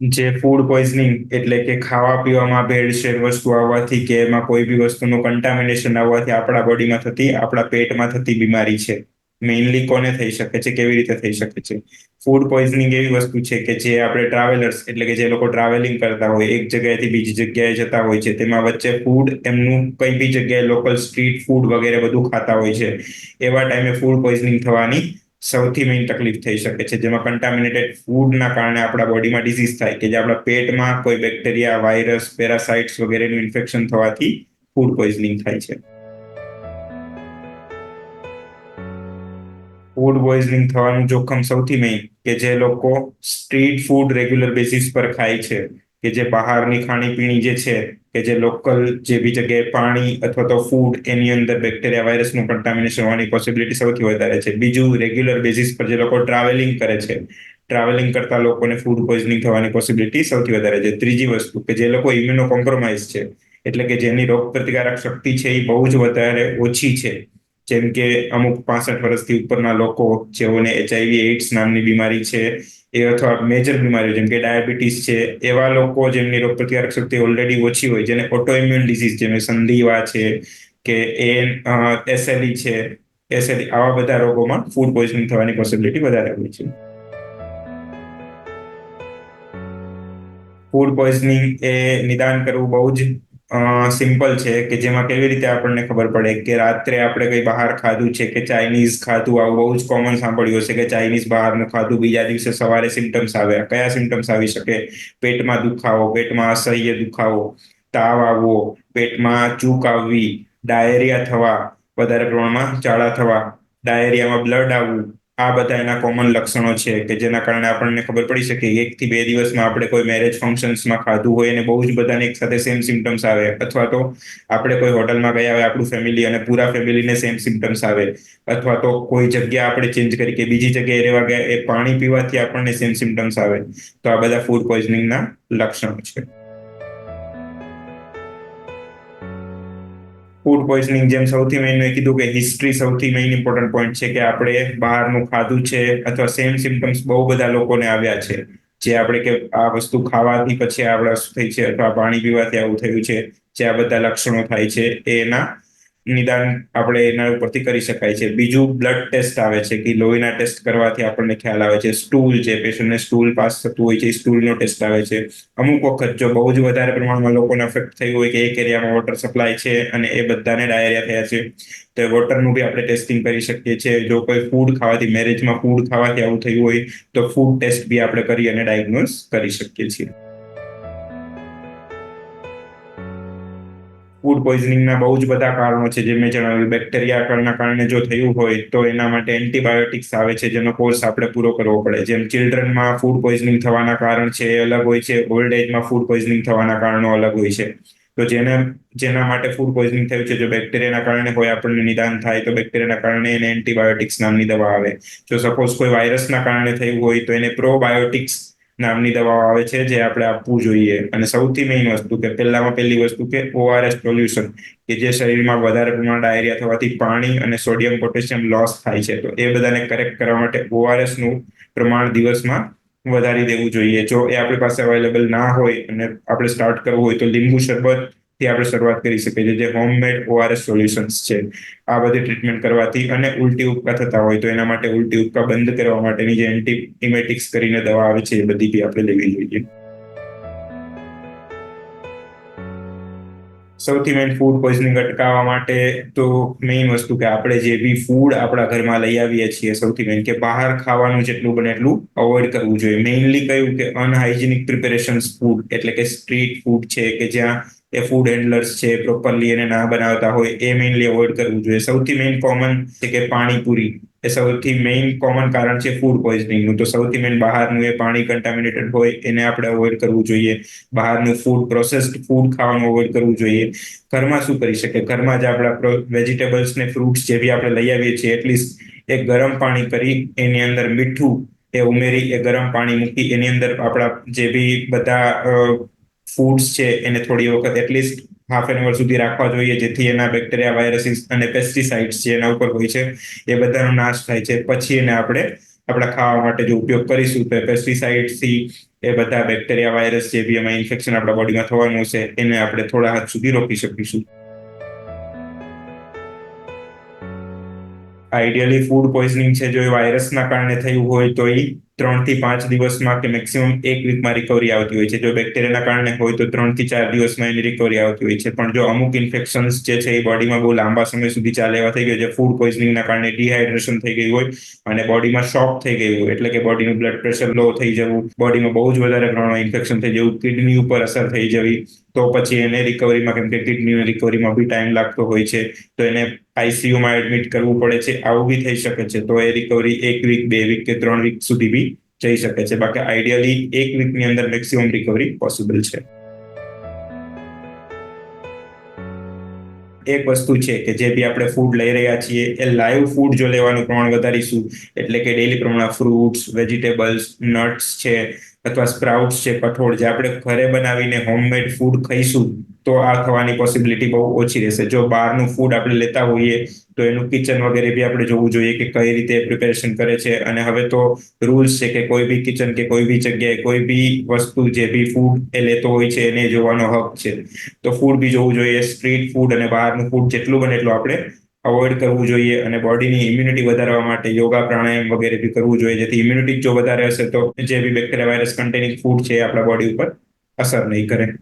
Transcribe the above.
જે food poisoning એટલે કે ખાવા પીવામાં ભેળસેળ વસ્તુ આવવાથી કે એમાં કોઈ બી વસ્તુનું કન્ટામિનેશન આવવાથી આપણા બોડીમાં થતી, આપણા પેટમાં થતી બીમારી છે. મેઇનલી કોને થઈ શકે છે? કેવી રીતે થઈ શકે છે? ફૂડ પોઈઝનિંગ એવી વસ્તુ છે કે જે આપણે ટ્રાવેલર્સ એટલે કે જે લોકો ટ્રાવેલિંગ કરતા હોય, એક જગ્યાએથી બીજી જગ્યાએ જતા હોય છે, તેમાં વચ્ચે ફૂડ એમનું કઈ બી જગ્યાએ લોકલ સ્ટ્રીટ ફૂડ વગેરે બધું ખાતા હોય છે. એવા ટાઈમે ફૂડ પોઈઝનિંગ થવાની સૌથી મેઇન તકલીફ થઈ શકે છે. જેમાં કન્ટામિનેટેડ ફૂડના કારણે આપણા બોડીમાં ડિઝીઝ થાય કે જે આપણા પેટમાં કોઈ બેક્ટેરિયા વાયરસ પેરાસાઇટ્સ વગેરેનું ઇન્ફેક્શન થવાથી ફૂડ પોઈઝનિંગ થાય છે. ફૂડ પોઈઝનિંગ થવાનું જોખમ સૌથી મેઇન કે જે લોકો સ્ટ્રીટ ફૂડ રેગ્યુલર બેસિસ પર ખાય છે. કે જે બહારની ખાણીપીણી જે છે, કે જે લોકલ જે બી જગ્યાએ પાણી અથવા તો ફૂડ એની અંદર બેક્ટેરિયા વાયરસનું કન્ટામિનેશન હોવાની પોસિબિલિટી સૌથી વધારે છે. બીજું રેગ્યુલર બેસિસ પર જે લોકો ટ્રાવેલિંગ કરે છે ટ્રાવેલિંગ કરતા લોકોને ફૂડ પોઈઝનિંગ થવાની પોસિબિલિટી સૌથી વધારે છે. ત્રીજી વસ્તુ, કે જે લોકો ઇમ્યુનો કોમ્પ્રોમાઇઝ છે, એટલે કે જેની રોગ પ્રતિકારક શક્તિ છે એ બહુ જ વધારે ઓછી છે. જેમ કે અમુક પાસઠ વર્ષથી ઉપરના લોકો જેઓને એચઆઈવી એઇડ્સ નામની બીમારી છે એ અથવા મેજર બીમારીઓ, જેમ કે ડાયાબિટીસ છે, એવા લોકો જેમની રોગ પ્રતિકારક શક્તિ ઓલરેડી ઓછી હોય, જેને ઓટોઇમ્યુન ડિસીઝ જેમ સંધિવા છે, કે એ એસએલઈ છે એસએલઈ આવા બધા રોગોમાં ફૂડ પોઈઝનિંગ થવાની પોસિબિલિટી વધારે હોય છે. ફૂડ પોઈઝનિંગ એ નિદાન કરવું બહુ જ સિમ્પલ છે કે જેમાં કેવી રીતે આપણને ખબર પડે કે રાત્રે આપણે કઈ બહાર ખાધું છે કે ચાઇનીઝ ખાધું, આવું બહુ જ કોમન સાંભળ્યું હશે કે ચાઇનીઝ બહારનું ખાધું બીજા દિવસે સવારે સિમ્ટમ્સ આવે. કયા સિમ્ટમ્સ આવી શકે? પેટમાં દુખાવો, પેટમાં અસહ્ય દુખાવો, તાવ આવવો, પેટમાં ચૂક આવવી, ડાયરિયા થવા, વધારે પ્રમાણમાં ઝાડા થવા, ડાયરિયામાં બ્લડ આવવું આ બધા એના કોમન લક્ષણો છે કે જેના કારણે આપણને ખબર પડી શકે એક થી બે દિવસમાં આપણે કોઈ મેરેજ ફંક્શન્સમાં ખાધું હોય અને બહુ જ બધાને એક સાથે સેમ સિમ્ટમ્સ આવે. અથવા તો આપણે કોઈ હોટલમાં ગયા હોય, આપણું ફેમિલી અને પૂરા ફેમિલીને સેમ સિમ્ટમ્સ આવે. અથવા તો કોઈ જગ્યા આપણે ચેન્જ કરી કે બીજી જગ્યાએ રહેવા ગયા, એ પાણી પીવાથી આપણને સેમ સિમ્ટમ્સ આવે. તો આ બધા ફૂડ પોઈઝનિંગના લક્ષણો છે. ફૂડ પોઈઝનિંગ જેમ સૌથી મેઇન મેં કીધું કે હિસ્ટ્રી સૌથી મેઇન ઇમ્પોર્ટન્ટ પોઈન્ટ છે કે આપણે બહારનું ખાધું છે અથવા સેમ સિમ્ટમ્સ બહુ બધા લોકોને આવ્યા છે. જે આપણે કે આ વસ્તુ ખાવાથી પછી આપણે શું થઈ છે અથવા પાણી પીવાથી આવું થયું છે. જે આ બધા લક્ષણો થાય છે. એના નિદાન આપણે એના ઉપરથી કરી શકાય છે. બીજું બ્લડ ટેસ્ટ આવે છે કે લોહીના ટેસ્ટ કરવાથી આપણને ખ્યાલ આવે છે. સ્ટૂલ જે પેશન્ટને સ્ટૂલ પાસ થતું હોય છે સ્ટૂલનો ટેસ્ટ આવે છે. અમુક વખત જો બહુ જ વધારે પ્રમાણમાં લોકોને અફેક્ટ થયું હોય કે એક એરિયામાં વોટર સપ્લાય છે અને એ બધાને ડાયરિયા થયા છે, તો વોટરનું બી આપણે ટેસ્ટિંગ કરી શકીએ છીએ. જો કોઈ ફૂડ ખાવાથી મેરેજમાં ફૂડ ખાવાથી આવું થયું હોય, તો ફૂડ ટેસ્ટ બી આપણે કરી અને ડાયગ્નોઝ કરી શકીએ છીએ. ફૂડ પોઈઝનિંગના બહુ જ બધા કારણો છે જે મેં જણાવ્યું. બેક્ટેરિયાના કારણે જો થયું હોય તો એના માટે એન્ટીબાયોટિક્સ આવે છે જેનો કોર્સ આપણે પૂરો કરવો પડે. જેમ ચિલ્ડ્રનમાં ફૂડ પોઈઝનિંગ થવાના કારણ છે એ અલગ હોય છે ઓલ્ડ એજમાં ફૂડ પોઈઝનિંગ થવાના કારણો અલગ હોય છે. તો જેને, જેના માટે ફૂડ પોઈઝનિંગ થયું છે, જો બેક્ટેરિયાના કારણે હોય, આપણને નિદાન થાય, તો બેક્ટેરિયાના કારણે એને એન્ટીબાયોટિક્સ નામની દવા આવે. જો સપોઝ કોઈ વાયરસના કારણે થયું હોય તો એને પ્રોબાયોટિક્સ નામની દવાઓ આવે છે જે આપણે આપવું જોઈએ. અને સૌથી મેઇન વસ્તુ કે પહેલામાં પહેલી વસ્તુ કે ઓઆરએસ સોલ્યુશન કે જે શરીરમાં વધારે પ્રમાણ ડાયરિયા થવાથી પાણી અને સોડિયમ પોટેશિયમ લોસ થાય છે. તો એ બધાને કરેક્ટ કરવા માટે ઓઆરએસનું પ્રમાણ દિવસમાં વધારી દેવું જોઈએ. જો એ આપણી પાસે અવેલેબલ ના હોય અને આપણે સ્ટાર્ટ કરવું હોય તો લીંબુ શરબત થી આપણે શરૂઆત કરી શકીએ છીએ જે હોમમેડ ઓઆરએસ સોલ્યુશન્સ છે. આ બધી ટ્રીટમેન્ટ કરવાથી અને ઉલટી ઉપકા થતા હોય તો એના માટે ઉલટી ઉપકા બંધ કરવા માટેની જે એન્ટીઇમેટિક્સ કરીને દવા આવે છે એ બધી બી આપણે લેવી જોઈએ. સૌથી મેઇન ફૂડ પોઈઝનિંગ અટકાવવા માટે તો મેઇન વસ્તુ કે આપણે જે બી ફૂડ આપણા ઘરમાં લઈ આવીએ છીએ સૌથી મેઇન કે બહાર ખાવાનું જેટલું બને એટલું અવોઇડ કરવું જોઈએ. મેઇનલી કયું કે અનહાઇજેનિક પ્રિપેરેશન્સ ફૂડ એટલે કે સ્ટ્રીટ ફૂડ છે કે જ્યાં એ ફૂડ હેન્ડલર્સ છે પ્રોપરલી એને ના બનાવતા હોય, એ મેઇનલી અવોઇડ કરવું જોઈએ. સૌથી મેઇન કોમન છે કે પાણીપુરી એ સૌથી મેઇન કોમન કારણ છે ફૂડ પોઈઝનિંગનું તો સૌથી મેઇન બહારનું એ પાણી કન્ટામિનેટેડ હોય, એને આપણે અવોઇડ કરવું જોઈએ. બહારનું ફૂડ પ્રોસેસ્ડ ફૂડ ખાવાનું અવોઇડ કરવું જોઈએ. ઘરમાં શું કરી શકે? ઘરમાં જ આપણા વેજીટેબલ્સ ને ફ્રૂટ્સ જે બી આપણે લઈ આવીએ છીએ, એટલીસ્ટ એ ગરમ પાણી કરી, એની અંદર મીઠું એ ઉમેરી, એ ગરમ પાણી મૂકી, એની અંદર આપણા જે બી બધા ફૂડ્સ છે, એને થોડી વખત એટલીસ્ટ હાફ એન અવર સુધી રાખવા જોઈએ, જેથી એના બેક્ટેરિયા વાયરસીસ અને પેસ્ટિસાઇડ્સ જે એના ઉપર હોય છે, એ બધાનો નાશ થાય છે. પછી એને આપણે આપણા ખાવા માટે જો ઉપયોગ કરીશું તો પેસ્ટિસાઇડથી એ બધા બેક્ટેરિયા વાયરસ જે બી એમાં ઇન્ફેક્શન આપણા બોડીમાં થવાનું છે એને આપણે થોડા હાથ સુધી રોકી શકીશું. આઈડિયલી ફૂડ પોઈઝનિંગ છે, જો એ વાયરસના કારણે થયું હોય તો એ ત્રણથી પાંચ દિવસમાં કે મેક્સિમમ એક વીકમાં રિકવરી આવતી હોય છે. જો બેક્ટેરિયાના કારણે હોય તો ત્રણથી ચાર દિવસમાં એની રિકવરી આવતી હોય છે. પણ જો અમુક ઇન્ફેક્શન્સ જે છે એ બોડીમાં બહુ લાંબા સમય સુધી ચાલે એવા થઈ ગયો છે. ફૂડ પોઈઝનિંગના કારણે ડિહાઇડ્રેશન થઈ ગયું હોય અને બોડીમાં શોક થઈ ગયું હોય. એટલે કે બોડીનું બ્લડ પ્રેશર લો થઈ જવું બોડીમાં બહુ જ વધારે પ્રમાણમાં ઇન્ફેક્શન થઈ જવું કિડની ઉપર અસર થઈ જવી, તો પછી એને રિકવરીમાં કેમ કે કિડની રિકવરીમાં બી ટાઈમ લાગતો હોય છે. તો એને આઈસીયુમાં એડમિટ કરવું પડે છે. આવું બી થઈ શકે છે. તો એ રિકવરી એક વીક બે વીક કે ત્રણ વીક સુધી બી જઈ શકે છે. બાકી આઈડિયલી એક વીકની અંદર મેક્સિમમ રિકવરી પોસિબલ છે. એક વસ્તુ છે કે જે બી આપણે ફૂડ લઈ રહ્યા છીએ, એ લાઈવ ફૂડ જો લેવાનું પ્રમાણ વધારીશું, એટલે કે ડેલી પ્રમાણમાં ફ્રૂટ્સ વેજીટેબલ્સ નટ્સ છે અથવા સ્પ્રાઉટ્સ છે, કઠોળ જે આપણે ઘરે બનાવીને હોમમેડ ફૂડ ખાઈશું, તો આ થવાની પોસિબિલિટી બહુ ઓછી રહેશે. જો બહારનું ફૂડ આપણે લેતા હોઈએ, તો એનું કિચન વગેરે બી આપણે જોવું જોઈએ કે કઈ રીતે પ્રિપેરેશન કરે છે. અને હવે તો રૂલ્સ છે કે કોઈ બી કિચન કે કોઈ બી જગ્યાએ કોઈ બી વસ્તુ જે બી ફૂડ એ લેતો હોય છે, એને જોવાનો હક છે. તો ફૂડ બી જોવું જોઈએ સ્ટ્રીટ ફૂડ અને બહારનું ફૂડ જેટલું બને એટલું આપણે અવોઇડ કરવું જોઈએ અને બોડીની ઇમ્યુનિટી વધારવા માટે યોગા પ્રાણાયામ વગેરે બી કરવું જોઈએ. જેથી ઇમ્યુનિટી જો વધારે હશે તો જે બી બેક્ટેરિયા વાયરસ કન્ટેનિંગ ફૂડ છે આપણા બોડી ઉપર અસર નહીં કરે.